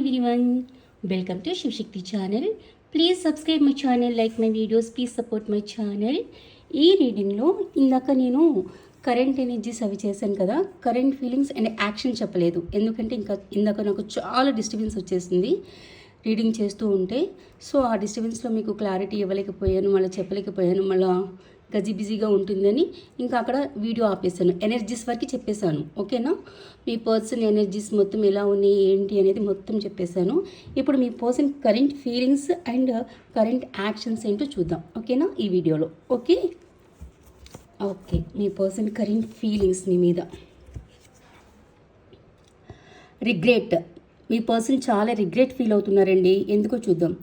everyone, welcome to Shivshakti channel. Please subscribe my channel like my videos please support my channel ఈ రీడింగ్లో ఇందాక నేను current energies అవి చేశాను కదా కరెంట్ ఫీలింగ్స్ అండ్ యాక్షన్ చెప్పలేదు. ఎందుకంటే ఇంకా ఇందాక నాకు చాలా డిస్టర్బెన్స్ వచ్చేసింది రీడింగ్ చేస్తూ ఉంటే. సో ఆ డిస్టర్బెన్స్లో మీకు క్లారిటీ ఇవ్వలేకపోయాను మళ్ళీ చెప్పలేకపోయాను మళ్ళీ గజిబిజీగా ఉంటుందని ఇంకా అక్కడ వీడియో ఆపేసాను ఎనర్జీస్ వరకు చెప్పేశాను. ఓకేనా? మీ పర్సన్ ఎనర్జీస్ మొత్తం ఎలా ఉన్నాయి ఏంటి అనేది మొత్తం చెప్పేశాను. ఇప్పుడు మీ person current feelings and current actions ఏంటో చూద్దాం. ఓకేనా? ఈ వీడియోలో. ఓకే? ఓకే. మీ పర్సన్ కరెంట్ ఫీలింగ్స్ మీ మీద. రిగ్రెట్. మీ పర్సన్ చాలా రిగ్రెట్ ఫీల్ అవుతున్నారండి. ఎందుకో చూద్దాం.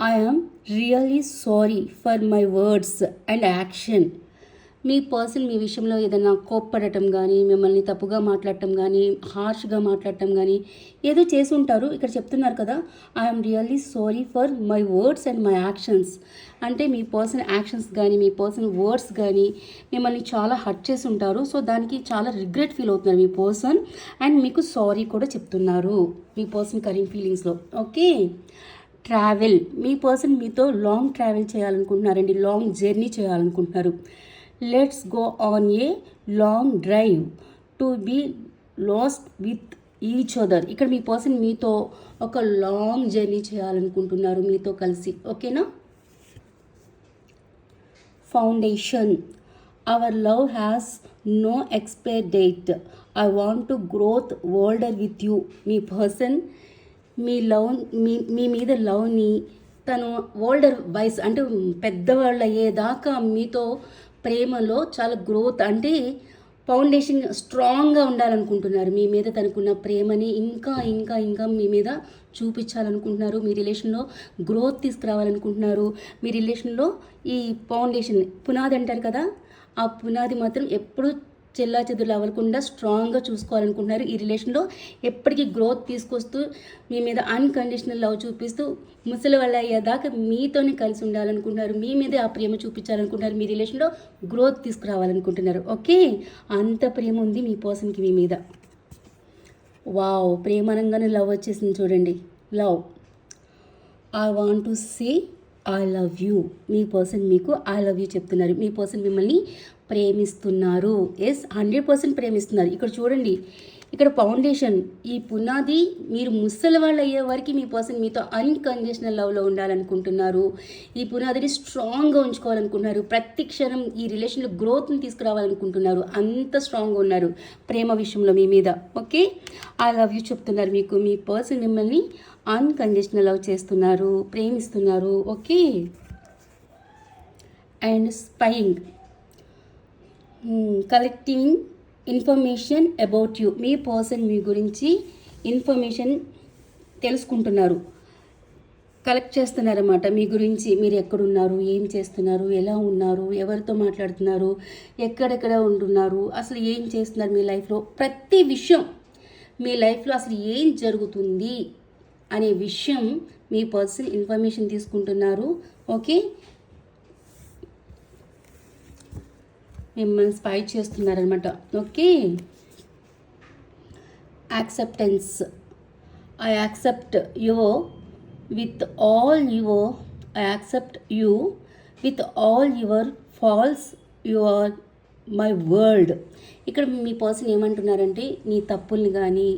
I'm really sorry for my words and action me person మీ విషయంలో ఏదైనా కోప్పడటం కానీ మిమ్మల్ని తప్పుగా మాట్లాడటం కానీ హార్ష్గా మాట్లాడటం కానీ ఏదో చేసి ఉంటారు ఇక్కడ చెప్తున్నారు కదా I'm really sorry for my words and my actions అంటే మీ పర్సన్ యాక్షన్స్ కానీ మీ పర్సన్ వర్డ్స్ కానీ మిమ్మల్ని చాలా హర్ట్ చేసి ఉంటారు సో దానికి చాలా రిగ్రెట్ ఫీల్ అవుతున్నారు మీ పర్సన్. అండ్ మీకు సారీ కూడా చెప్తున్నారు మీ పర్సన్ కరింగ్ ఫీలింగ్స్లో. ఓకే? ట్రావెల్. మీ పర్సన్ మీతో లాంగ్ ట్రావెల్ చేయాలనుకుంటున్నారండి లాంగ్ జర్నీ చేయాలనుకుంటున్నారు. Let's go on a long drive to be lost with each other. ఇక్కడ మీ పర్సన్ మీతో ఒక లాంగ్ జర్నీ చేయాలనుకుంటున్నారు మీతో కలిసి. ఓకేనా? Foundation. Our love has no expire date. I want to grow older with you. Me person మీ love మీ మీ మీద లవ్ని తను ఓల్డర్ వయసు అంటే పెద్దవాళ్ళు అయ్యేదాకా మీతో ప్రేమలో చాలా గ్రోత్ అంటే ఫౌండేషన్ స్ట్రాంగ్గా ఉండాలనుకుంటున్నారు. మీ మీద తనకున్న ప్రేమని ఇంకా ఇంకా ఇంకా మీ మీద చూపించాలనుకుంటున్నారు. మీ రిలేషన్లో గ్రోత్ తీసుకురావాలనుకుంటున్నారు. మీ రిలేషన్లో ఈ ఫౌండేషన్ పునాది అంటారు కదా ఆ పునాది మాత్రం ఎప్పుడు చెల్లా చెదులు అవ్వకుండా స్ట్రాంగ్గా చూసుకోవాలనుకుంటున్నారు. ఈ రిలేషన్లో ఎప్పటికీ గ్రోత్ తీసుకొస్తూ మీ మీద అన్కండిషనల్ లవ్ చూపిస్తూ ముసలి వాళ్ళ అయ్యేదాకా మీతోనే కలిసి ఉండాలనుకుంటున్నారు. మీ మీదే ఆ ప్రేమ చూపించాలనుకుంటున్నారు. మీ రిలేషన్లో గ్రోత్ తీసుకురావాలనుకుంటున్నారు. ఓకే? అంత ప్రేమ ఉంది మీ పర్సన్కి మీ మీద. వావ్ ప్రేమనంగానే లవ్ వచ్చేసింది చూడండి. Love. I want to say I love you. Me person మీకు ఐ లవ్ యూ చెప్తున్నారు. మీ పర్సన్ మిమ్మల్ని ప్రేమిస్తున్నారు. ఎస్ హండ్రెడ్ పర్సెంట్ ప్రేమిస్తున్నారు. ఇక్కడ చూడండి ఇక్కడ ఫౌండేషన్ ఈ పునాది మీరు ముసలి వాళ్ళు అయ్యే వరకు మీ పర్సన్ మీతో అన్కండిషనల్ లవ్లో ఉండాలనుకుంటున్నారు. ఈ పునాదిని స్ట్రాంగ్గా ఉంచుకోవాలనుకుంటున్నారు. ప్రతి క్షణం ఈ రిలేషన్లో గ్రోత్ని తీసుకురావాలనుకుంటున్నారు. అంత స్ట్రాంగ్గా ఉన్నారు ప్రేమ విషయంలో మీ మీద. ఓకే ఐ లవ్ యూ చెప్తున్నారు మీకు. మీ పర్సన్ మిమ్మల్ని అన్కండిషనల్ లవ్ చేస్తున్నారు ప్రేమిస్తున్నారు. Okay and spying collecting information about you me person మీ గురించి ఇన్ఫర్మేషన్ తెలుసుకుంటున్నారు. కలెక్ట్ చేస్తున్నారన్నమాట. మీ గురించి మీరు ఎక్కడున్నారు ఏం చేస్తున్నారు ఎలా ఉన్నారు ఎవరితో మాట్లాడుతున్నారు ఎక్కడెక్కడ ఉంటున్నారు అసలు ఏం చేస్తున్నారు మీ లైఫ్లో ప్రతి విషయం మీ లైఫ్లో అసలు ఏం జరుగుతుంది అనే విషయం మీ పర్సన్ ఇన్ఫర్మేషన్ తీసుకుంటున్నారు. ఓకే మిమ్మల్ని స్పై చేస్తున్నారనమాట okay acceptance I accept your with all your I accept you with all your faults your my world ఇక్కడ మీ పర్సన్ ఏమంటున్నారంటే నీ తప్పుల్ని కానీ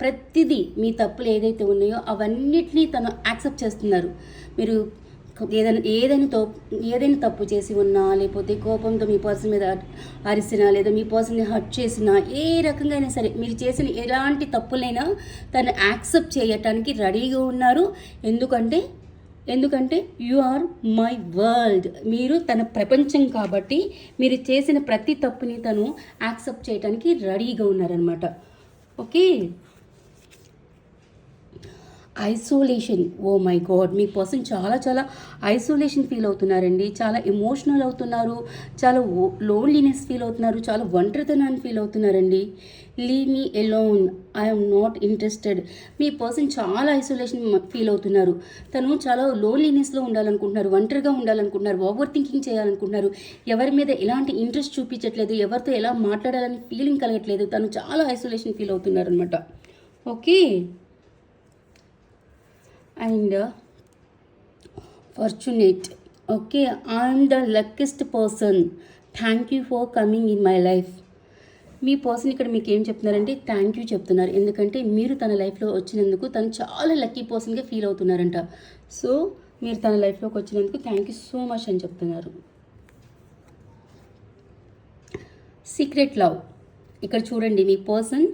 ప్రతిదీ మీ తప్పులు ఏదైతే ఉన్నాయో అవన్నిటినీ తను యాక్సెప్ట్ చేస్తున్నారు. మీరు ఏదైనా ఏదైనా తప్పు ఏదైనా తప్పు చేసి ఉన్నా లేకపోతే కోపంతో మీ పర్సన్ మీద అరిసినా లేదా మీ పర్సన్ని హర్ట్ చేసినా ఏ రకంగా అయినా సరే మీరు చేసిన ఎలాంటి తప్పులైనా తను యాక్సెప్ట్ చేయటానికి రెడీగా ఉన్నారు. ఎందుకంటే ఎందుకంటే యు ఆర్ మై వరల్డ్. మీరు తన ప్రపంచం కాబట్టి మీరు చేసిన ప్రతి తప్పుని తను యాక్సెప్ట్ చేయడానికి రెడీగా ఉన్నారనమాట okay? Isolation. Oh my god మీ పర్సన్ చాలా చాలా ఐసోలేషన్ ఫీల్ అవుతున్నారండి. చాలా ఎమోషనల్ అవుతున్నారు. చాలా లోన్లీనెస్ ఫీల్ అవుతున్నారు. చాలా ఒంటరితనాన్ని feel అవుతున్నారండి. Leave me alone. I'm not interested. Me person చాలా ఐసోలేషన్ ఫీల్ అవుతున్నారు. తను చాలా లోన్లీనెస్లో ఉండాలనుకుంటున్నారు. ఒంటరిగా ఉండాలనుకుంటున్నారు. ఓవర్ థింకింగ్ చేయాలనుకుంటున్నారు. ఎవరి మీద ఎలాంటి ఇంట్రెస్ట్ చూపించట్లేదు. ఎవరితో ఎలా మాట్లాడాలని ఫీలింగ్ కలగట్లేదు. తను చాలా ఐసోలేషన్ ఫీల్ అవుతున్నారు అనమాట okay? And fortunate okay I'm the luckiest person thank you for coming in my life me person ఇక్కడ మీకు ఏం చెప్తున్నారంటే థ్యాంక్ యూ చెప్తున్నారు. ఎందుకంటే మీరు తన లైఫ్లో వచ్చినందుకు తను చాలా లక్కీ పర్సన్గా ఫీల్ అవుతున్నారంట. సో మీరు తన లైఫ్లోకి వచ్చినందుకు థ్యాంక్ యూ సో మచ్ అని చెప్తున్నారు. సీక్రెట్ లవ్ ఇక్కడ చూడండి మీ పర్సన్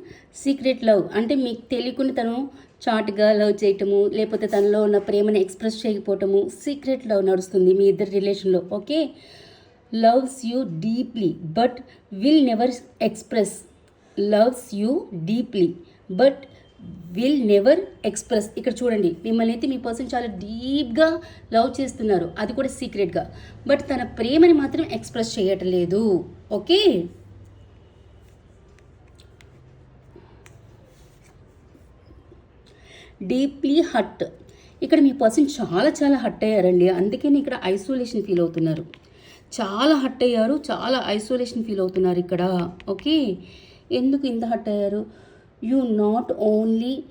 సీక్రెట్ లవ్ అంటే మీకు తెలియకుండా తను చాట్గా లవ్ చేయటము లేకపోతే తనలో ఉన్న ప్రేమను ఎక్స్ప్రెస్ చేయకపోవటము సీక్రెట్ లవ్ నడుస్తుంది మీ ఇద్దరి రిలేషన్లో okay? Loves you deeply but will never express. Loves you deeply but will never express. ఇక్కడ చూడండి మిమ్మల్ని అయితే మీ పర్సన్ చాలా డీప్గా లవ్ చేస్తున్నారు అది కూడా సీక్రెట్గా. బట్ తన ప్రేమని మాత్రం ఎక్స్ప్రెస్ చేయటం లేదు ఓకే? Deeply hot. ఇక్కడ మీ పర్సన్ చాలా చాలా హట్ అయ్యారండి. అందుకని ఇక్కడ ఐసోలేషన్ ఫీల్ అవుతున్నారు. చాలా హట్ అయ్యారు. చాలా ఐసోలేషన్ ఫీల్ అవుతున్నారు ఇక్కడ. ఓకే? ఎందుకు ఇంత హట్ అయ్యారు? You not only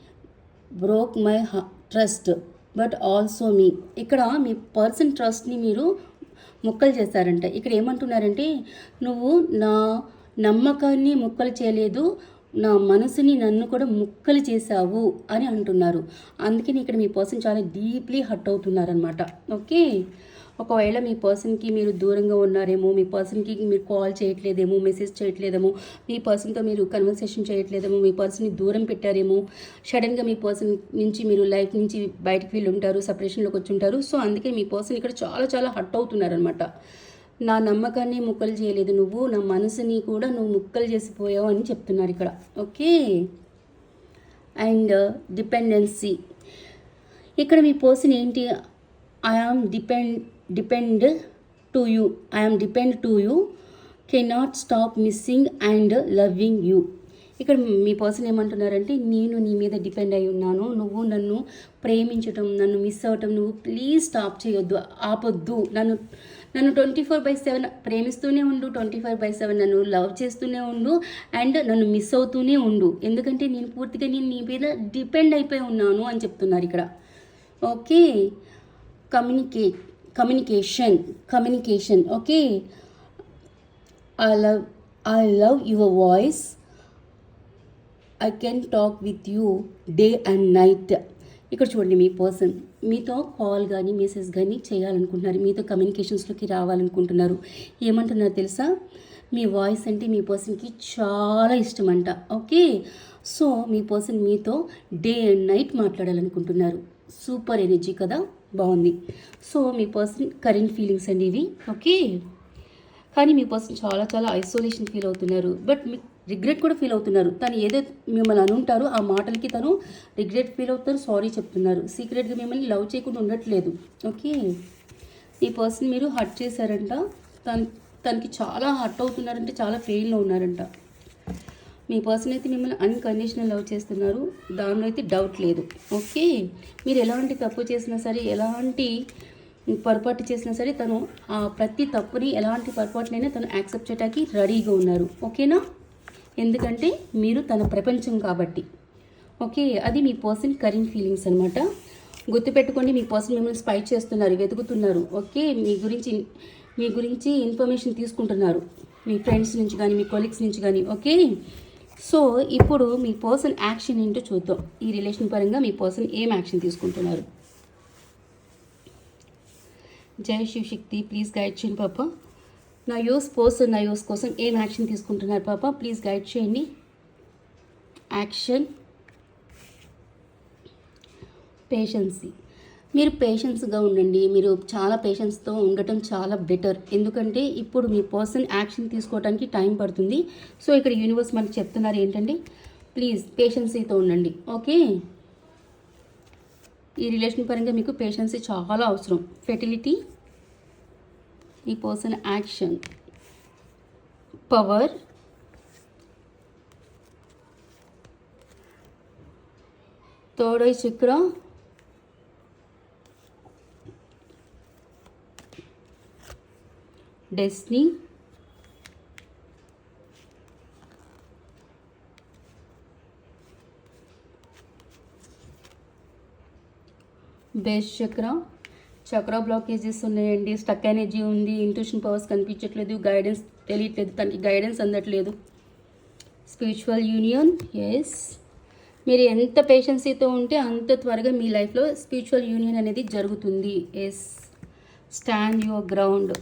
broke my trust but also me. ఇక్కడ మీ పర్సన్ ట్రస్ట్ని మీరు ముక్కలు చేశారంట. ఇక్కడ ఏమంటున్నారంటే నువ్వు నా నమ్మకాన్ని ముక్కలు చేయలేదు. నా మనసుని నన్ను కూడా ముక్కలు చేశావు అని అంటున్నారు. అందుకని ఇక్కడ మీ పర్సన్ చాలా డీప్లీ హర్ట్ అవుతున్నారనమాట ఓకే? ఒకవేళ మీ పర్సన్కి మీరు దూరంగా ఉన్నారేమో మీ పర్సన్కి మీరు కాల్ చేయట్లేదేమో మెసేజ్ చేయట్లేదేమో మీ పర్సన్తో మీరు కన్వర్సేషన్ చేయట్లేదేమో మీ పర్సన్ని దూరం పెట్టారేమో సడన్గా మీ పర్సన్ నుంచి మీరు లైఫ్ నుంచి బయటకు వెళ్ళి ఉంటారు సపరేషన్లోకి వచ్చి ఉంటారు సో అందుకే మీ పర్సన్ ఇక్కడ చాలా చాలా హర్ట్ అవుతున్నారనమాట నా నమ్మకాన్ని ముక్కలు చేయలేదు నువ్వు నా మనసుని కూడా నువ్వు ముక్కలు చేసిపోయావు అని చెప్తున్నారు ఇక్కడ. ఓకే? And dependency. ఇక్కడ మీ పర్సన్ ఏంటి? I depend depend to you. I am depend to you. Cannot stop missing and loving you. ఇక్కడ మీ పర్సన్ ఏమంటున్నారంటే నేను నీ మీద డిపెండ్ అయి ఉన్నాను. నువ్వు నన్ను ప్రేమించటం నన్ను మిస్ అవ్వటం నువ్వు ప్లీజ్ స్టాప్ చేయొద్దు ఆపొద్దు. నన్ను నన్ను ట్వంటీ ఫోర్ బై సెవెన్ ప్రేమిస్తూనే ఉండు ట్వంటీ ఫోర్ బై సెవెన్ నన్ను లవ్ చేస్తూనే ఉండు అండ్ నన్ను మిస్ అవుతూనే ఉండు. ఎందుకంటే నేను పూర్తిగా నేను నీ మీద డిపెండ్ అయిపోయి ఉన్నాను అని చెప్తున్నారు ఇక్కడ. Okay? Communicate communication communication. Okay? I love I love your voice I can talk with you day and night ఇక్కడ చూడండి మీ పర్సన్. మీతో కాల్ కానీ మెసేజ్ కానీ చేయాలనుకుంటున్నారు. మీతో కమ్యూనికేషన్స్లోకి రావాలనుకుంటున్నారు. ఏమంటున్నారు తెలుసా? మీ వాయిస్ అంటే మీ పర్సన్కి చాలా ఇష్టం అంట ఓకే? సో మీ పర్సన్ మీతో డే అండ్ నైట్ మాట్లాడాలనుకుంటున్నారు. సూపర్ ఎనర్జీ కదా? బాగుంది. సో మీ పర్సన్ కరెంట్ ఫీలింగ్స్ అండి ఇవి. ఓకే? కానీ మీ పర్సన్ చాలా చాలా ఐసోలేషన్ ఫీల్ అవుతున్నారు. బట్ మీ రిగ్రెట్ కూడా ఫీల్ అవుతున్నారు. తను ఏదో మిమ్మల్ని అనుంటారో ఆ మాటలకి తను రిగ్రెట్ ఫీల్ అవుతారు. సారీ చెప్తున్నారు. సీక్రెట్గా మిమ్మల్ని లవ్ చేయకుండా ఉండట్లేదు. ఓకే? ఈ పర్సన్ మీరు హర్ట్ చేశారంట. తన తనకి చాలా హర్ట్ అవుతున్నారంటే చాలా పెయిన్లో ఉన్నారంట. మీ పర్సన్ అయితే మిమ్మల్ని అన్కండిషనల్ లవ్ చేస్తున్నారు. దానిలో అయితే డౌట్ లేదు. ఓకే? మీరు ఎలాంటి తప్పు చేసినా సరే ఎలాంటి పొరపాటు చేసినా సరే తను ఆ ప్రతి తప్పుని ఎలాంటి పొరపాటునైనా తను యాక్సెప్ట్ చేయడానికి రెడీగా ఉన్నారు. ఓకేనా? ఎందుకంటే మీరు తన ప్రపంచం కాబట్టి. ఓకే అది మీ పర్సన్ కరెంట్ ఫీలింగ్స్ అనమాట గుర్తుపెట్టుకోండి మీ పర్సన్ మిమ్మల్ని స్పై చేస్తున్నారు వెతుకుతున్నారు. ఓకే మీ గురించి మీ గురించి ఇన్ఫర్మేషన్ తీసుకుంటున్నారు. మీ ఫ్రెండ్స్ నుంచి కానీ మీ కొలీగ్స్ నుంచి కానీ ఓకే? సో ఇప్పుడు మీ పర్సన్ యాక్షన్ ఏంటో చూద్దాం. ఈ రిలేషన్ పరంగా మీ పర్సన్ ఏం యాక్షన్ తీసుకుంటున్నారు? జై శివశక్తి ప్లీజ్ గైడ్ చేయండి పాప. నా యూస్ పర్సన్ నా యూస్ కోసం ఏం యాక్షన్ తీసుకుంటున్నారు పాప? ప్లీజ్ గైడ్ చేయండి. యాక్షన్ పేషెన్సీ మీరు పేషెన్స్గా ఉండండి. మీరు చాలా పేషెన్స్తో ఉండటం చాలా బెటర్ ఎందుకంటే ఇప్పుడు మీ పర్సన్ యాక్షన్ తీసుకోవడానికి టైం పడుతుంది. సో ఇక్కడ యూనివర్స్ మనకి చెప్తున్నారు ఏంటంటే ప్లీజ్ పేషెన్సీతో ఉండండి. ఓకే ఈ రిలేషన్ పరంగా మీకు పేషెన్సీ చాలా అవసరం. ఫెర్టిలిటీ ఈ person action power third eye chakra destiny base chakra chakra blockages ఉన్నాయండి స్టక్ ఎనర్జీ ఉంది. ఇంట్యూషన్ పవర్స్ కనిపించట్లేదు. గైడెన్స్ తెలియట్లేదు. తనకి గైడెన్స్ అందట్లేదు. స్పిరిచువల్ యూనియన్ ఎస్ మీరు ఎంత పేషెన్సీతో ఉంటే అంత త్వరగా మీ లైఫ్లో స్పిరిచువల్ యూనియన్ అనేది జరుగుతుంది. Yes stand your ground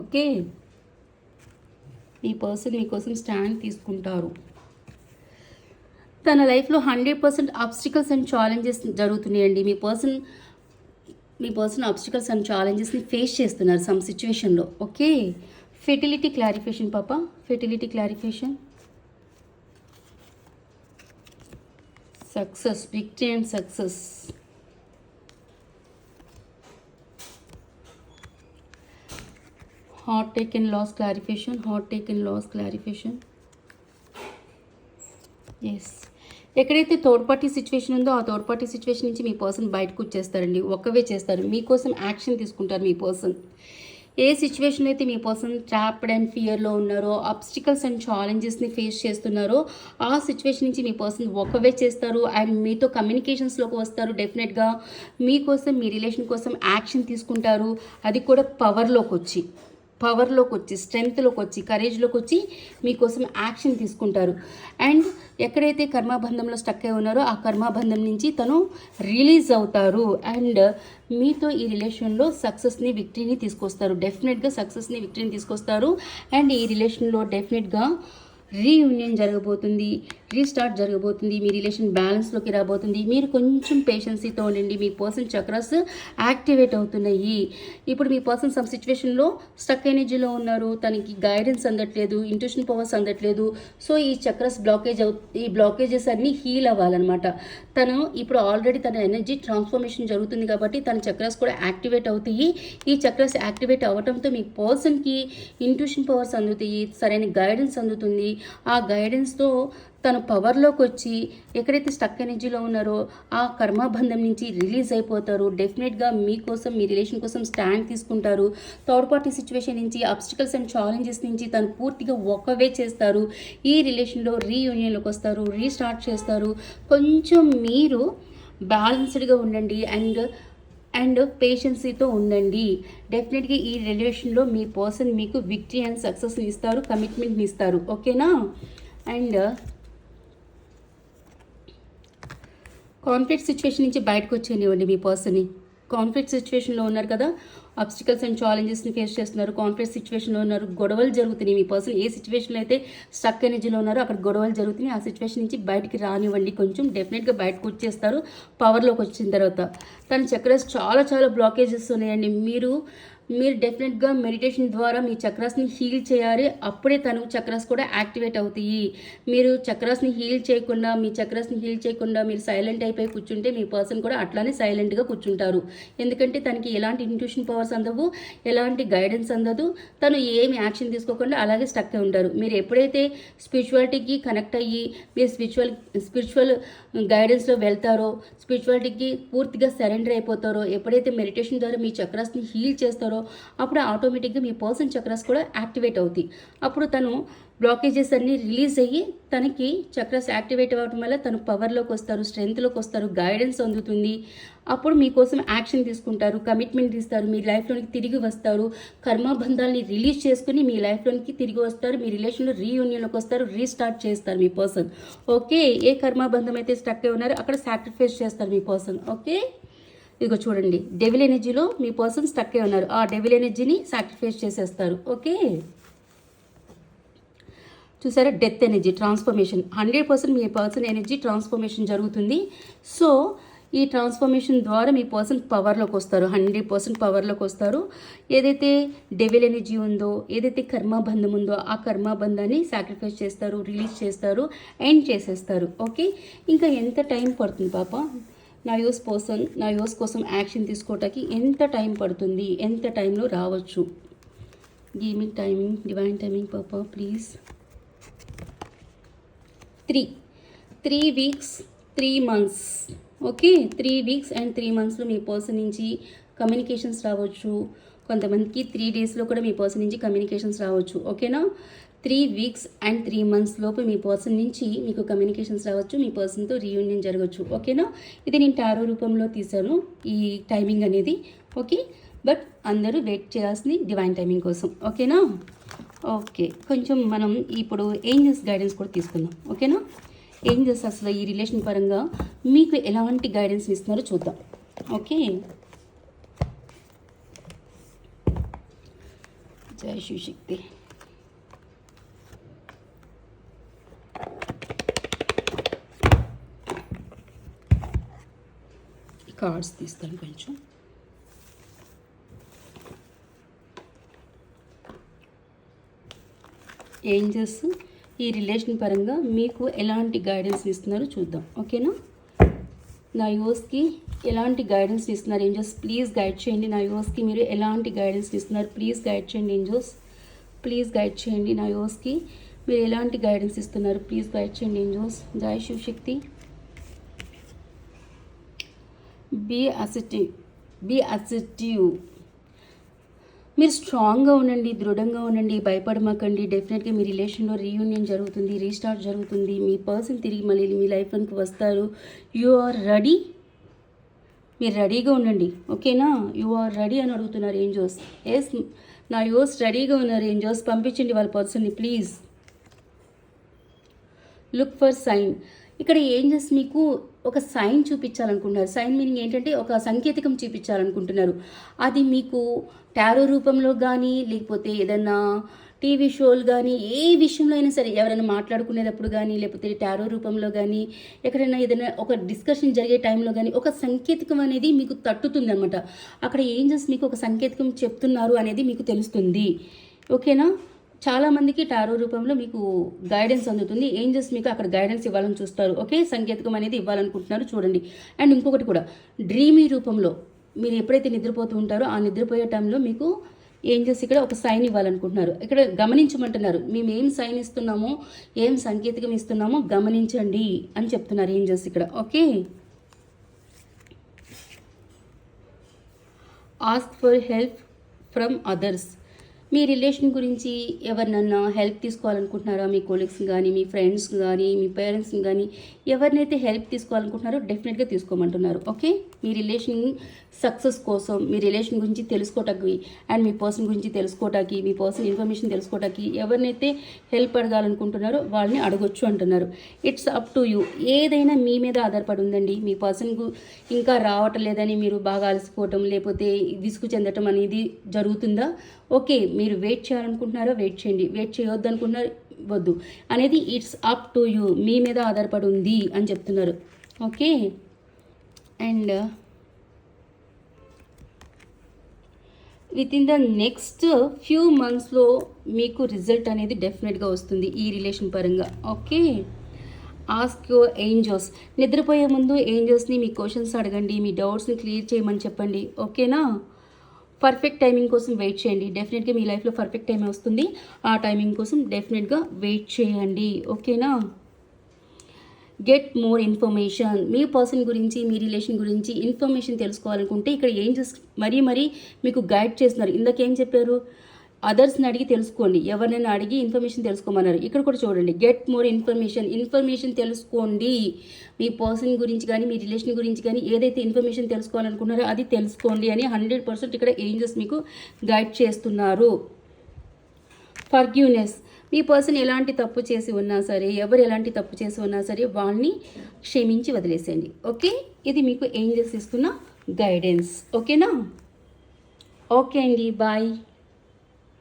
okay మీ పర్సన్ మీకోసం స్టాండ్ తీసుకుంటారు. తన లైఫ్లో hundred percent obstacles and challenges జరుగుతున్నాయండి. మీ పర్సన్ మీ పర్సన్ ఆబ్స్టికల్స్ అండ్ ఛాలెంజెస్ని ఫేస్ చేస్తున్నారు సమ్ సిచ్యువేషన్లో ఓకే ఫెర్టిలిటీ క్లారిఫికేషన్ పాప fertility clarification success victory and success hot take and loss clarification hot take and loss clarification yes ఎక్కడైతే third party situation ఉందో ఆ థర్డ్ పార్టీ సిచ్యువేషన్ నుంచి మీ person బయటకు వచ్చేస్తారండి. ఒక్కవే చేస్తారు. మీకోసం యాక్షన్ తీసుకుంటారు మీ పర్సన్ ఏ సిచ్యువేషన్ అయితే మీ పర్సన్ ట్రాప్డ్ అండ్ ఫియర్లో ఉన్నారో అబ్స్టికల్స్ అండ్ ఛాలెంజెస్ని ఫేస్ చేస్తున్నారో ఆ సిచ్యువేషన్ నుంచి మీ పర్సన్ ఒకవే చేస్తారు. అండ్ మీతో కమ్యూనికేషన్స్లోకి వస్తారు. డెఫినెట్గా మీకోసం మీ రిలేషన్ కోసం యాక్షన్ తీసుకుంటారు. అది కూడా పవర్లోకి వచ్చి పవర్లోకి వచ్చి స్ట్రెంగ్త్లోకి వచ్చి కరేజ్లోకి వచ్చి మీకోసం యాక్షన్ తీసుకుంటారు. అండ్ ఎక్కడైతే కర్మాబంధంలో స్టక్ అయి ఉన్నారో ఆ కర్మాబంధం నుంచి తను రిలీజ్ అవుతారు. అండ్ మీతో ఈ రిలేషన్లో సక్సెస్ని విక్టరీని తీసుకొస్తారు. డెఫినెట్గా సక్సెస్ని విక్టరీని తీసుకొస్తారు. అండ్ ఈ రిలేషన్లో డెఫినెట్గా రీయూనియన్ జరగబోతుంది. రీస్టార్ట్ జరగబోతుంది. మీ రిలేషన్ బ్యాలెన్స్లోకి రాబోతుంది. మీరు కొంచెం పేషెన్సీతో ఉండండి. మీ పర్సన్ చక్రస్ యాక్టివేట్ అవుతున్నాయి. ఇప్పుడు మీ పర్సన్ సమ్ సిచ్యువేషన్లో స్టక్ ఎనర్జీలో ఉన్నారు. తనకి గైడెన్స్ అందట్లేదు ఇంట్యూషన్ పవర్స్ అందట్లేదు. సో ఈ చక్రస్ బ్లాకేజ్ అవు ఈ బ్లాకేజెస్ అన్నీ హీల్ అవ్వాలన్నమాట. తను ఇప్పుడు ఆల్రెడీ తన ఎనర్జీ ట్రాన్స్ఫర్మేషన్ జరుగుతుంది కాబట్టి తన చక్రస్ కూడా యాక్టివేట్ అవుతాయి. ఈ చక్రస్ యాక్టివేట్ అవ్వడంతో మీ పర్సన్కి ఇంట్యూషన్ పవర్స్ అందుతాయి. సరైన గైడెన్స్ అందుతుంది. ఆ గైడెన్స్తో తను పవర్లోకి వచ్చి ఎక్కడైతే స్టక్ ఎనర్జీలో ఉన్నారో ఆ కర్మబంధం నుంచి రిలీజ్ అయిపోతారు. డెఫినెట్గా మీకోసం మీ రిలేషన్ కోసం స్టాండ్ తీసుకుంటారు. థర్డ్ పార్టీ సిచ్యువేషన్ నుంచి అబ్స్టికల్స్ అండ్ ఛాలెంజెస్ నుంచి తను పూర్తిగా ఒక్కవే చేస్తారు. ఈ రిలేషన్లో రీయూనియన్లోకి వస్తారు రీస్టార్ట్ చేస్తారు. కొంచెం మీరు బ్యాలెన్స్డ్గా ఉండండి అండ్ అండ్ పేషెన్సీతో ఉండండి. డెఫినెట్గా ఈ రిలేషన్లో మీ పర్సన్ మీకు విక్టరీ అండ్ సక్సెస్ని ఇస్తారు కమిట్మెంట్ని ఇస్తారు. ఓకేనా అండ్ కాన్ఫ్లిక్ట్ సిచ్యువేషన్ నుంచి బయటకు వచ్చేనివ్వండి మీ పర్సన్ని. కాన్ఫ్లిక్ట్ సిచ్యువేషన్లో ఉన్నారు కదా అబ్స్టికల్స్ అండ్ ఛాలెంజెస్ని ఫేస్ చేస్తున్నారు. కాన్ఫ్లిక్ట్ సిచ్యువేషన్లో ఉన్నారు గొడవలు జరుగుతున్నాయి మీ పర్సన్. ఏ సిచ్యువేషన్లో అయితే స్టక్ ఎనర్జీలో ఉన్నారో అక్కడ గొడవలు జరుగుతున్నాయి. ఆ సిచ్యువేషన్ నుంచి బయటికి రానివ్వండి కొంచెం. డెఫినెట్గా బయటకు వచ్చేస్తారు పవర్లోకి వచ్చిన తర్వాత. తన చక్రస్ చాలా చాలా బ్లాకేజెస్ ఉన్నాయండి. మీరు మీరు డెఫినెట్గా మెడిటేషన్ ద్వారా మీ చక్రాస్ని హీల్ చేయాలి. అప్పుడే తను చక్రాస్ కూడా యాక్టివేట్ అవుతాయి. మీరు చక్రాస్ని హీల్ చేయకుండా మీ చక్రాస్ని హీల్ చేయకుండా మీరు సైలెంట్ అయిపోయి కూర్చుంటే మీ పర్సన్ కూడా అట్లానే సైలెంట్గా కూర్చుంటారు. ఎందుకంటే తనకి ఎలాంటి ఇంట్యూషన్ పవర్స్ అందవు ఎలాంటి గైడెన్స్ అందదు. తను ఏమి యాక్షన్ తీసుకోకుండా అలాగే స్టక్ అయి ఉంటారు. మీరు ఎప్పుడైతే స్పిరిచువాలిటీకి కనెక్ట్ అయ్యి మీరు స్పిరిచువల్ స్పిరిచువల్ గైడెన్స్లో వెళ్తారో స్పిరిచువాలిటీకి పూర్తిగా సరెండర్ అయిపోతారో ఎప్పుడైతే మెడిటేషన్ ద్వారా మీ చక్రాస్ని హీల్ చేస్తారో అప్పుడు ఆటోమేటిక్గా మీ పర్సన్ చక్రాస్ కూడా యాక్టివేట్ అవుతాయి. అప్పుడు తను బ్లాకేజెస్ అన్నీ రిలీజ్ అయ్యి తనకి చక్రాస్ యాక్టివేట్ అవ్వడం వల్ల తను పవర్లోకి వస్తారు స్ట్రెంగ్త్లోకి వస్తారు గైడెన్స్ అందుతుంది. అప్పుడు మీకోసం యాక్షన్ తీసుకుంటారు కమిట్మెంట్ ఇస్తారు మీ లైఫ్లోనికి తిరిగి వస్తారు. కర్మబంధాలని రిలీజ్ చేసుకుని మీ లైఫ్లోనికి తిరిగి వస్తారు మీ రిలేషన్లో రీయూనియన్లోకి వస్తారు రీస్టార్ట్ చేస్తారు మీ పర్సన్ ఓకే ఏ కర్మబంధం అయితే స్టక్ అయి ఉన్నారో అక్కడ సాక్రిఫైస్ చేస్తారు మీ పర్సన్ ఓకే ఇదిగో చూడండి డెవిల్ ఎనర్జీలో మీ పర్సన్ స్టక్ అయి ఉన్నారు. ఆ డెవిల్ ఎనర్జీని సాక్రిఫైస్ చేసేస్తారు. ఓకే? చూసారా? Death energy transformation hundred percent మీ పర్సన్ ఎనర్జీ ట్రాన్స్ఫర్మేషన్ జరుగుతుంది. సో ఈ ట్రాన్స్ఫర్మేషన్ ద్వారా మీ పర్సన్ పవర్లోకి వస్తారు. హండ్రెడ్ పర్సెంట్ పవర్లోకి వస్తారు. ఏదైతే డెవిల్ ఎనర్జీ ఉందో ఏదైతే కర్మాబంధం ఉందో ఆ కర్మాబంధాన్ని సాక్రిఫైస్ చేస్తారు రిలీజ్ చేస్తారు ఎండ్ చేసేస్తారు. ఓకే? ఇంకా ఎంత టైం పడుతుంది పాప? నా యూస్ కోసం నా యూస్ కోసం యాక్షన్ తీసుకోవటానికి ఎంత టైం పడుతుంది ఎంత టైంలో రావచ్చు? గేమింగ్ టైమింగ్ డివైన్ టైమింగ్ పాప please three three weeks three months okay three weeks and three మంత్స్లో మీ పర్సన్ నుంచి కమ్యూనికేషన్స్ రావచ్చు. కొంతమందికి త్రీ డేస్లో కూడా మీ పర్సన్ నుంచి కమ్యూనికేషన్స్ రావచ్చు. ఓకేనా three weeks and three months లోపు మీ పర్సన్ నుంచి మీకు కమ్యూనికేషన్స్ రావచ్చు మీ పర్సన్తో రీయూనియన్ జరగచ్చు. ఓకేనా? ఇది నేను టారో రూపంలో తీసాను ఈ టైమింగ్ అనేది. ఓకే? బట్ అందరూ వెయిట్ చేయాల్సింది డివైన్ టైమింగ్ కోసం. ఓకేనా? ఓకే. కొంచెం మనం ఇప్పుడు ఏంజల్స్ గైడెన్స్ కూడా తీసుకుందాం. ఓకేనా? ఏంజల్స్ అసలు ఈ రిలేషన్ పరంగా మీకు ఎలాంటి గైడెన్స్ ఇస్తున్నారో చూద్దాం. ఓకే? జై శివశక్తి కార్డ్స్ తీస్తాను కొంచెం. ఏంజల్స్ ఈ రిలేషన్ పరంగా మీకు ఎలాంటి గైడెన్స్ ఇస్తున్నారో చూద్దాం. ఓకేనా? నా యువర్స్కి ఎలాంటి గైడెన్స్ ఇస్తున్నారు ఏంజల్స్ ప్లీజ్ గైడ్ చేయండి. నా యువర్స్కి మీరు ఎలాంటి గైడెన్స్ ఇస్తున్నారు? ప్లీజ్ గైడ్ చేయండి ఏంజల్స్ ప్లీజ్ గైడ్ చేయండి. నా యువర్స్కి మీరు ఎలాంటి గైడెన్స్ ఇస్తున్నారు? ప్లీజ్ గైడ్ చేయండి ఏంజల్స్ జై Shivashakti. Be assertive be assertive మీరు స్ట్రాంగ్గా ఉండండి దృఢంగా ఉండండి భయపడమాకండి. డెఫినెట్గా మీ రిలేషన్లో రీయూనియన్ జరుగుతుంది రీస్టార్ట్ జరుగుతుంది. మీ పర్సన్ తిరిగి మళ్ళీ మీ లైఫ్లోకి వస్తారు. యు ఆర్ రెడీ మీరు రెడీగా ఉండండి. ఓకేనా యు ఆర్ రెడీ అని అడుగుతున్నారు ఏంజోస్ ఎస్ నా యోస్ రెడీగా ఉన్నారు ఏంజోస్ పంపించండి వాళ్ళ పర్సన్ని ప్లీజ్ లుక్ ఫర్ సైన్ ఇక్కడ ఏంజెస్ మీకు ఒక సైన్ చూపించాలనుకుంటున్నారు సైన్ మీనింగ్ ఏంటంటే ఒక సంకేతికం చూపించాలనుకుంటున్నారు. అది మీకు టారో రూపంలో కానీ లేకపోతే ఏదన్నా టీవీ షోలు కానీ ఏ విషయంలో అయినా సరే ఎవరైనా మాట్లాడుకునేటప్పుడు కానీ లేకపోతే టారో రూపంలో కానీ ఎక్కడైనా ఏదైనా ఒక డిస్కషన్ జరిగే టైంలో కానీ ఒక సంకేతికం అనేది మీకు తట్టుతుంది అనమాట అక్కడ ఏంజెస్ మీకు ఒక సంకేతికం చెప్తున్నారు అనేది మీకు తెలుస్తుంది. ఓకేనా? చాలామందికి టారో రూపంలో మీకు గైడెన్స్ అందుతుంది. ఏంజల్స్ మీకు అక్కడ గైడెన్స్ ఇవ్వాలని చూస్తారు. ఓకే? సంకేతకం అనేది ఇవ్వాలనుకుంటున్నారు చూడండి. అండ్ ఇంకొకటి కూడా డ్రీమీ రూపంలో మీరు ఎప్పుడైతే నిద్రపోతూ ఉంటారో ఆ నిద్రపోయే టైంలో మీకు ఏంజల్స్ ఇక్కడ ఒక సైన్ ఇవ్వాలనుకుంటున్నారు. ఇక్కడ గమనించమంటున్నారు. మేము ఏం సైన్ ఇస్తున్నామో ఏం సంకేతకం ఇస్తున్నామో గమనించండి అని చెప్తున్నారు ఏంజల్స్ ఇక్కడ. Okay? Ask for help from others me relation గురించి ఎవరినన్నా హెల్ప్ తీసుకోవాలనుకుంటున్నారా? మీ కొలీగ్స్ కానీ మీ ఫ్రెండ్స్ కానీ మీ పేరెంట్స్ని కానీ ఎవరినైతే హెల్ప్ తీసుకోవాలనుకుంటున్నారో డెఫినెట్గా తీసుకోమంటున్నారు. ఓకే మీ రిలేషన్ సక్సెస్ కోసం మీ రిలేషన్ గురించి తెలుసుకోవటానికి అండ్ మీ పర్సన్ గురించి తెలుసుకోవటానికి మీ పర్సన్ ఇన్ఫర్మేషన్ తెలుసుకోవటానికి ఎవరినైతే హెల్ప్ అడగాలనుకుంటున్నారో వాళ్ళని అడగొచ్చు అంటున్నారు. ఇట్స్ అప్ టు యూ ఏదైనా మీ మీద ఆధారపడి ఉందండి. మీ పర్సన్ ఇంకా రావటం లేదని మీరు బాగా అలసిపోవటం లేకపోతే విసుగు చెందటం అనేది జరుగుతుందా? ఓకే మీరు వెయిట్ చేయాలనుకుంటున్నారో? వెయిట్ చేయండి. వెయిట్ చేయొద్దు అనుకుంటున్నారు వద్దు. అనేది ఇట్స్ అప్ టు యూ మీ మీద ఆధారపడి ఉంది అని చెప్తున్నారు. Okay and with in the next few మంత్స్లో మీకు రిజల్ట్ అనేది డెఫినెట్గా వస్తుంది ఈ రిలేషన్ పరంగా. ఓకే? ఆస్క్ యువర్ ఏంజల్స్ నిద్రపోయే ముందు ఏంజల్స్ని మీ క్వశ్చన్స్ అడగండి మీ డౌట్స్ని క్లియర్ చేయమని చెప్పండి. ఓకేనా? పర్ఫెక్ట్ టైమింగ్ కోసం వెయిట్ చేయండి. డెఫినెట్గా మీ లైఫ్లో పర్ఫెక్ట్ టైం వస్తుంది. ఆ టైమింగ్ కోసం డెఫినెట్గా వెయిట్ చేయండి. ఓకేనా? గెట్ మోర్ ఇన్ఫర్మేషన్ మీ పర్సన్ గురించి మీ రిలేషన్ గురించి ఇన్ఫర్మేషన్ తెలుసుకోవాలనుకుంటే ఇక్కడ ఏం చేస్ మరీ మరీ మీకు గైడ్ చేస్తున్నారు. ఇందాకేం చెప్పారు? అదర్స్ని అడిగి తెలుసుకోండి. ఎవరినైనా అడిగి ఇన్ఫర్మేషన్ తెలుసుకోమన్నారు. ఇక్కడ కూడా చూడండి. గెట్ మోర్ ఇన్ఫర్మేషన్ ఇన్ఫర్మేషన్ తెలుసుకోండి. మీ పర్సన్ గురించి కానీ మీ రిలేషన్ గురించి కానీ ఏదైతే ఇన్ఫర్మేషన్ తెలుసుకోవాలనుకున్నారో అది తెలుసుకోండి అని హండ్రెడ్ పర్సెంట్ ఇక్కడ ఏంజెస్ మీకు గైడ్ చేస్తున్నారు. ఫర్గ్యూనెస్ మీ పర్సన్ ఎలాంటి తప్పు చేసి ఉన్నా సరే ఎవరు ఎలాంటి తప్పు చేసి ఉన్నా సరే వాళ్ళని క్షమించి వదిలేసేయండి. ఓకే? ఇది మీకు ఏంజల్స్ ఇస్తున్న గైడెన్స్ ఓకేనా? ఓకే అండి. బాయ్